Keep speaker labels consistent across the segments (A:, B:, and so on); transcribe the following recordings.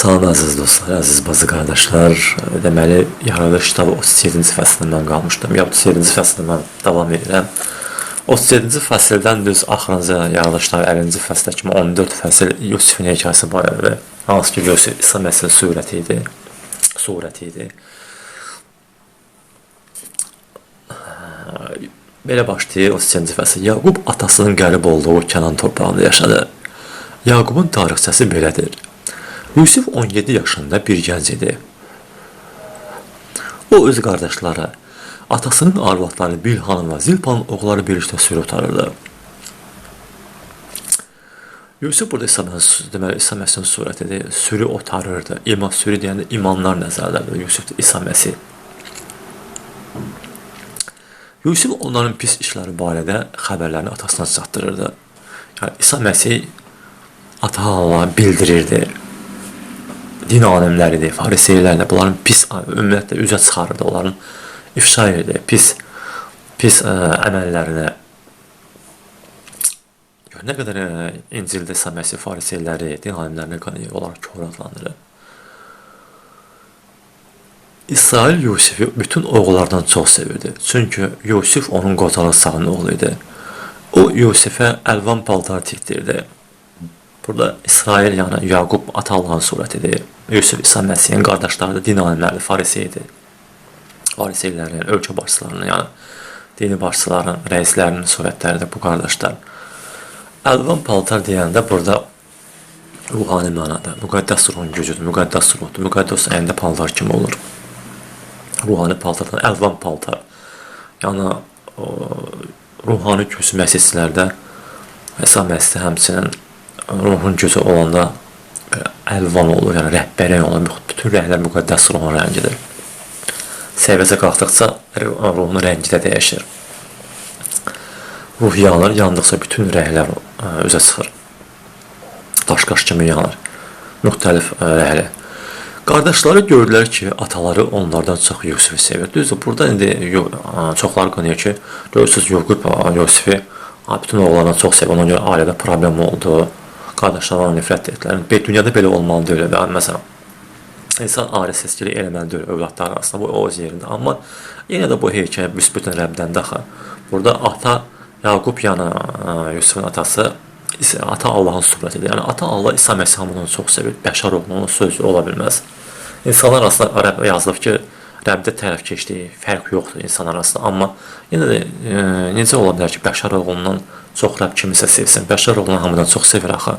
A: Salam əziz dostlar, əziz bazı qardaşlar. Deməli, Yaradış kitabı 37-ci fəslindən qalmışdım. Ya 37-ci fəslindən davam edirəm. 37-ci fəsildən düz axırıncı Yaradış kitabı 50-ci fəslə kimi 14 fəsil Yusifin hekayəsi barədə. Hansı ki, Yusif İsa Məsih surəti idi. Surəti idi. Belə başlayır 37-ci fəsil. Yaqub atasının qərib olduğu Kənan torpağında yaşadı. Yaqubun tarixçəsi belədir. Yusif 17 yaşında bir gənc idi. O öz qardaşları, atasının arvadları Bilhanın və Zilpanın oğulları birlikdə sürü otarırdı. Yusuf burada İsa deməli İsa Məsihin surətidir. Sürü otarırdı. İman sürü deyəndə imanlar nəzərdə Yusuf da İsa Məsih. Yusuf onların pis işləri barədə xəbərlərini atasına çatdırırdı. Yəni İsa Məsih ata Allah bildirirdi. Din alimləridir, fariseylərdir. Bunların pis ümumiyyətlə üzə çıxarırdı, onların ifşa edirdi, pis pis ə, əməllərini. Gör nə qədər ə, İncildə İsa Məsih fariseyləri, din alimlərini qanıyır, onları kör adlandırır. İsrail Yusifi bütün oğullardan çox sevirdi. Çünki Yusif onun qocalı sağın oğlu idi. O Yusifə əlvan paltar tikdirdi. Burada İsrail yəni Yaqub ata Allahın surətidir. Yusuf İsa Məsihin qardaşları da din alimləri, fariseydir. Fariseylərin, ölkə başçılarının, yəni dini başçıların, rəislərinin surətləridir bu qardaşlar. Əlvan paltar deyəndə burada ruhani mənada, müqəddəs ruhun gücüdür, müqəddəs ruhdur. Müqəddəs əyində paltar kimi olur. Ruhani paltardan əlvan paltar. Yəni o, ruhani gücü məsihçilərdə İsa Məsih həmçinin ruhun gücü olanda əlvan olur, yəni rəhbərin olur. Bütün rəhlər müqəddəs ruhun rəngidir. Səviyyəsə qalxdıqca ruhun rəngi də dəyişir. Ruh yanır, yandıqca bütün rəhlər ə, üzə çıxır. Daş-qaş kimi yanır. Müxtəlif ə, rəhlər. Qardaşları gördülər ki, ataları onlardan çox Yusifi sevir. Düzdür, burada indi ə, çoxlar qınıyor ki, görürsüz Yaqub ə, Yusifi bütün oğlanlar çox sevir. Ona görə ailədə problem oldu. Qardaşlar ona nifrət etdilər. Be, dünyada belə olmalı deyil. Yəni, məsələn, insan aile seçkili deyil övladlar arasında. Bu öz yerində. Amma yenə də bu hekayə büsbütün Rəbdən daxı. Burada ata Yaqub yəni ə, Yusufun atası ata Allahın surətidir. Yəni ata Allah İsa Məsih onu çox sevir. Bəşər oğlu onun sözü ola. İnsanlar arasında Rəbb yazılıb ki, Rəbdə tərəfkeşlik, fərq yoxdur insanlar arasında. Amma yenə də e, necə ola bilər ki, bəşər oğlundan çox Rəbb kimisə sevsin? Bəşər oğlunu hamıdan çox sevir axı.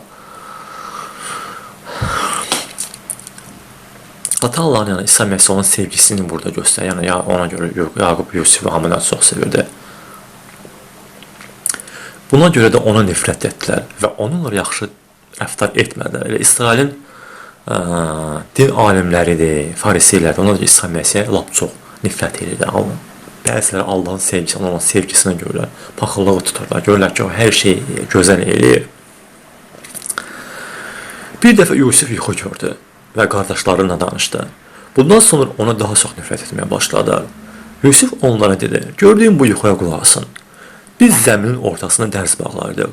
A: Ata Allahın yəni İsa Məsih onun sevgisini burada göstərir. Yəni ya ona görə Yaqub Yusifi hamıdan çox sevirdi. Buna görə də ona nifrət etdilər və onunla yaxşı rəftar etmədilər. Elə İsrailin din alimləridir, fariseylər, onlar da İsa Məsihə lap çox nifrət edirdi. Allah. Bəziləri Allahın sevgisini, onun sevgisinə görə paxıllığı tuturlar. Görürlər ki, o hər şey gözəl eləyir. Bir dəfə Yusif yuxu gördü və qardaşlarıyla danışdı. Bundan sonra ona daha çox nifrət etməyə başladılar. Yusif onlara dedi: "Gördüyüm bu yuxuya qulaq. Biz zəminin ortasına dərs bağlardıq.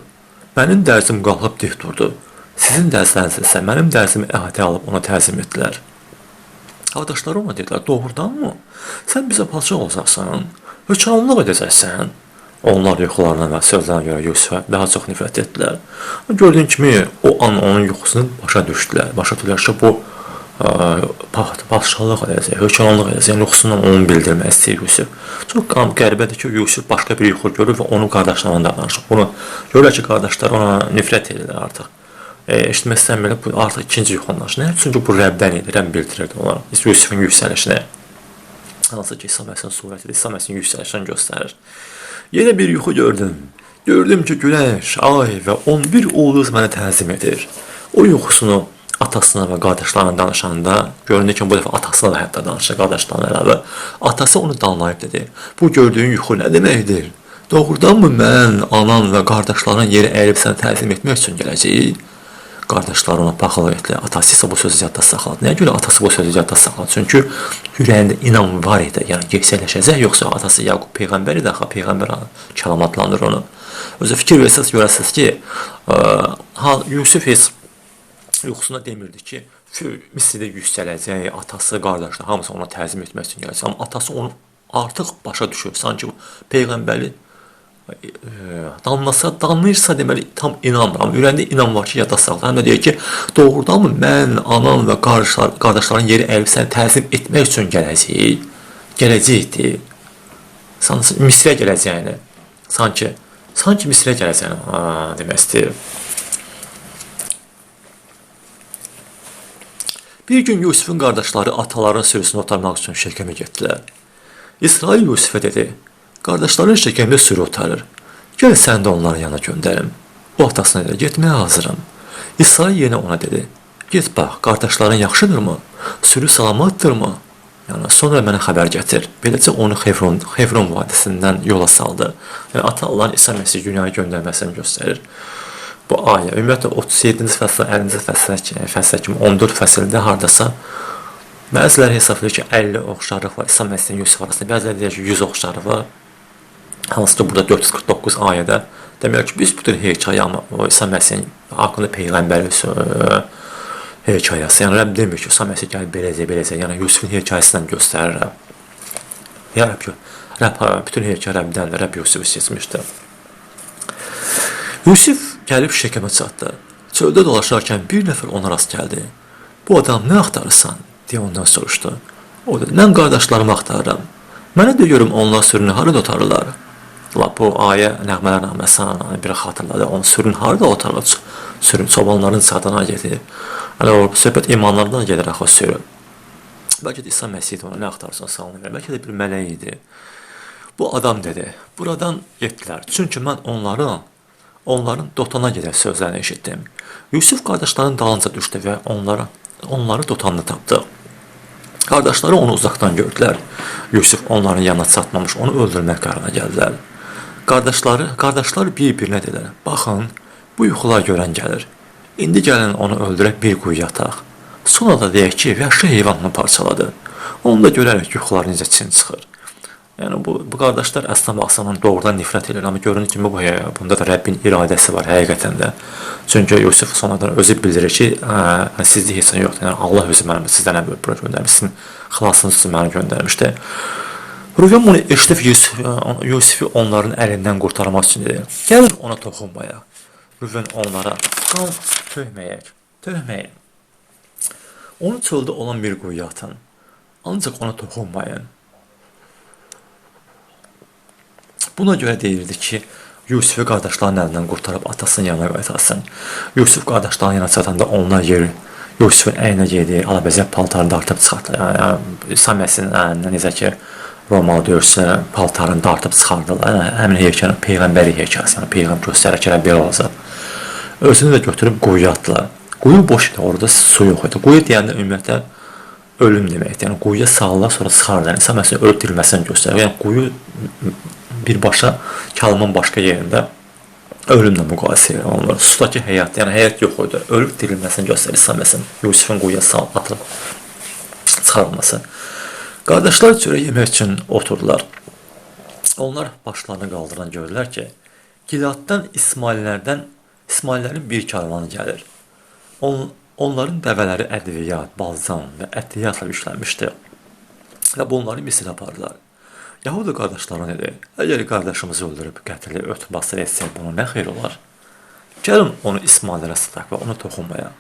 A: Mənim dərsim qalxıb dik durdu. Sizin dərsləriniz isə mənim dərsimi əhatə alıb ona təzim etdilər." Qardaşları ona dedilər: "Doğrudanmı? Sən bizə padşah olacaqsan, hökmranlıq edəcəksən." Onlar yuxularına və sözlərinə görə Yusufə daha çox nifrət etdilər. Gördüyün kimi o an onun yuxusunu başa düşdülər. Başa düşdülər ki, bu ə, pa- padşahlıq edəcək, hökmranlıq edəcək. Yəni yuxusundan onu bildirmək istəyir Yusuf. Çox qəribədir ki, Yusuf başqa bir yuxu görür və onun qardaşlarına danışır. Bunu görürlər ki, qardaşlar ona nifrət edirlər artıq. E, eşitmək istəmirlər, bu artıq ikinci danışır. Çünki bu Rəbdən idi, Rəbb bildirirdi onlara. Yusufun yüksəlişini. Hansı ki, İsa Məsihin surətidir, İsa Məsihin yüksəlişini göstərir. Yenə bir yuxu gördüm. Gördüm ki, günəş, ay və 11 ulduz mənə təzim edir. O yuxusunu atasına və qardaşlarına danışanda göründü ki, bu dəfə atasına da hətta danışır qardaşlarına əlavə. Atası onu danlayıb dedi. Bu gördüyün yuxu nə deməkdir? Doğrudanmı mən, anan və qardaşların yeri əyilib sənə təzim etmək üçün gələcəyik? Qardaşlar ona paxıllıq etdilər. Atası isə bu sözü yadda saxladı. Nəyə görə atası bu sözü yadda saxladı? Çünki ürəyində inam var idi. Yəni gerçəkləşəcək, yoxsa atası Yaqub peyğəmbər idi, axı peyğəmbər kəlam adlandırır onu. Özü fikir versəz görəsiz ki, ə, Yusuf heç yuxusunda demirdi ki, Misirdə yüksələcək, atası, qardaşları hamısı ona təzim etmək üçün gələcək. Amma atası onu artıq başa düşür. Sanki bu peyğəmbərli danlasa, danlayırsa deməli tam inanmır. Amma ürəyində inan var ki, yada saldı. Həm də deyir ki, doğrudanmı mən, anam və qardaşlar, qardaşların yeri əlib səni təzim etmək üçün gələcək? Gələcəkdi. Sanki Misrə gələcəyini. Sanki sanki Misrə gələcəyini ha, demək istəyir. Bir gün Yusufun qardaşları ataların sürüsünü otarmaq üçün Şəkəmə getdilər. İsrail Yusufə dedi, qardaşların Şəkəmdə sürü otarır. Gəl sən də onların yanına göndərim. O atasına dedi, getməyə hazıram. İsrail yenə ona dedi, get bax, qardaşların yaxşıdırmı? Sürü salamatdırmı? Yəni sonra mənə xəbər gətir. Beləcə onu Xevron, Xevron vadisindən yola saldı. Yəni ata Allahın İsa Məsih dünyaya göndərməsini göstərir. Bu ayə ümumiyyətlə 37-ci fəslə 50-ci fəslə fəslə kimi 14 fəsildə hardasa bəziləri hesablayır ki 50 oxşarlıq var İsa Məsihin Yusuf arasında, bəziləri deyir ki 100 oxşarlıq var. Hansı ki burada 449 ayədə demək ki biz bütün hekayəmi o İsa Məsihin haqqında peyğəmbəri sö- hekayəsi. Yəni Rəbb demir ki, İsa Məsih gəlib beləcə beləcə, yəni Yusufun hekayəsindən göstərir. Ya Rəbb, Rəbb bütün hekayə Rəbbdən, Rəbb Yusufu seçmişdir. Yusuf gəlib Şəkəmə çatdı. Çöldə dolaşarkən bir nəfər ona rast gəldi. Bu adam nə axtarırsan? deyə ondan soruşdu. O da, mən qardaşlarımı axtarıram. Mənə də görüm onlar sürünü harada otarırlar. La bu ayə nəğmələr naməsi bir xatırladı. Onun sürün harada otarır? Sürün çobanların çadına gedir. Hələ o söhbət imanlardan gedir axı sürü. Bəlkə də İsa Məsih ona nə axtarsan salınır. Bəlkə də bir mələk idi. Bu adam dedi, buradan getdilər. Çünki mən onların onların dotana gedən sözlərini eşitdim. Yusuf qardaşların dalınca düşdü və onlara onları dotanda tapdı. Qardaşları onu uzaqdan gördülər. Yusuf onların yanına çatmamış, onu öldürmək qərarına gəldilər. Qardaşları, qardaşlar bir-birinə dedilər: "Baxın, bu yuxular görən gəlir. İndi gəlin onu öldürək bir quyuya ataq. Sonra da deyək ki, vəhşi heyvan onu parçaladı. Onu da görərək yuxular necə çin çıxır." Yəni bu bu qardaşlar əslində baxsandan doğrudan nifrət edir, amma görünür ki, bu bunda da Rəbbin iradəsi var həqiqətən də. Çünki Yusuf sonradan özü bildirir ki, hə, sizdə heç nə yoxdur. Yəni Allah özü məni sizdən əvvəl bura göndərmiş, sizin xilasınız üçün məni göndərmişdi. Ruven bunu Yusuf, Yusufu onların əlindən qurtarmaq üçün dedi. Gəlin ona toxunmayaq. Ruven onlara qan töhməyək, töhməyək. Onu çöldə olan bir quyuya atın. Ancaq ona toxunmayın. Buna görə deyirdi ki, Yusifi qardaşların əlindən qurtarıb atasının yanına qaytarsın. Yusif qardaşların yanına çatanda onlar yer Yusifin əyninə geydiyi alabəzək paltarını dartıb çıxartdı. Yəni, yəni Saməsinin əlindən necə ki Romalı döyüşçülər paltarını dartıb çıxardılar. Həmin heykəlin peyğəmbəri heykəsi, yəni peyğəmbər göstərək ki, belə olacaq. Özünü də götürüb quyuya atdılar. Quyu boş idi, orada su yox idi. Quyu deyəndə ümumiyyətlə ölüm deməkdir. Yəni quyuya salırlar, sonra çıxarırlar. Yəni, İnsan məsələn ölüb dirilməsini göstərir. Yəni quyu birbaşa kəlmin başqa yerində ölümlə müqayisə olunur. Sudakı həyat, yəni həyat yox idi. Ölüb dirilməsini göstərir. İsa məsələn Yusifin quyuya sal atılıb çıxarılması. Qardaşlar çörək yemək üçün oturdular. Onlar başlarını qaldıran gördülər ki, Giladdan İsmaillərdən İsmaillərin bir karvanı gəlir. On, onların dəvələri ədviyyat, balzam və ətiyyatla yüklənmişdi. Və bunları Misirə apardılar. Yahuda qardaşlarına dedi, əgər qardaşımızı öldürüb qətli örtbasır etsək bunu nə xeyr olar? Gəlin onu İsmaillərə sataq və ona toxunmaya.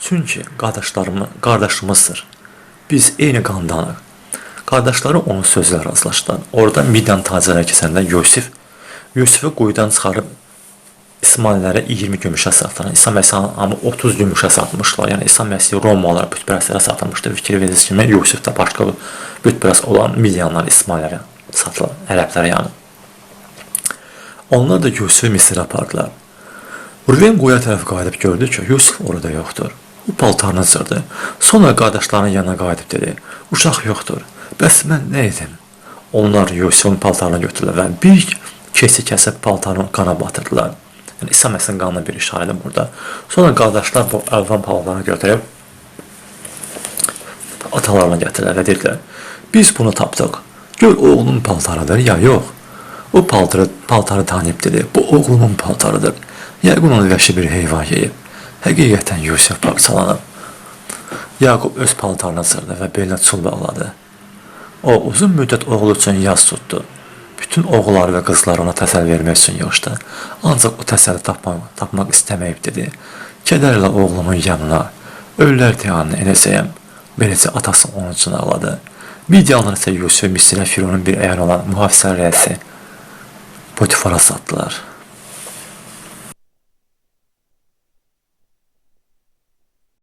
A: Çünki qardaşlarımı, qardaşımızdır. Biz eyni qandanıq. Qardaşları onun sözlə razılaşdılar. Orada Midian tacirləri keçəndə Yusif, Yusifi quyudan çıxarıb İsmaillərə 20 gümüşə satdılar. İsa Məsih amma 30 gümüşə satmışlar. Yəni İsa Məsih Romalılara bütpərəstlərə satılmışdı. Fikir verirsiniz kimi Yusif də başqa bütpərəst olan Midianlar İsmaillərə satılan ərəblərə yəni. Onlar da Yusifi Misirə apardılar. Ruven qoya tərəf qayıdıb gördü ki, Yusuf orada yoxdur. O paltarını cırdı. Sonra qardaşlarının yanına qayıdıb dedi, uşaq yoxdur. Bəs mən nə edim? Onlar Yusufun paltarını götürdülər və bir kesi kəsib paltarını qana batırdılar. Yəni İsa Məsihin qanına bir işarədir burada. Sonra qardaşlar bu əlvan paltarını götürüb atalarına gətirdilər və dedilər: "Biz bunu tapdıq. Gör oğlunun paltarıdır ya yox?" O paltarı paltarı tanıyıb dedi: "Bu oğlumun paltarıdır. Yəqin onu vəhşi bir heyvan yeyib." Həqiqətən Yusuf parçalanıb. Yaqub öz paltarına sırdı və belinə çul bağladı. O uzun müddət oğlu üçün yaz tutdu. Bütün oğulları və qızları ona təsəlli vermək üçün yığışdı. Ancaq o təsəlli tapmaq, tapmaq istəməyib dedi. Kədərlə oğlumun yanına, ölülər diyanına edəcəyəm. Beləcə atası onun üçün ağladı. Videoları isə Yusuf Misirə Fironun bir əyanı olan mühafizə rəisi Potifara satdılar.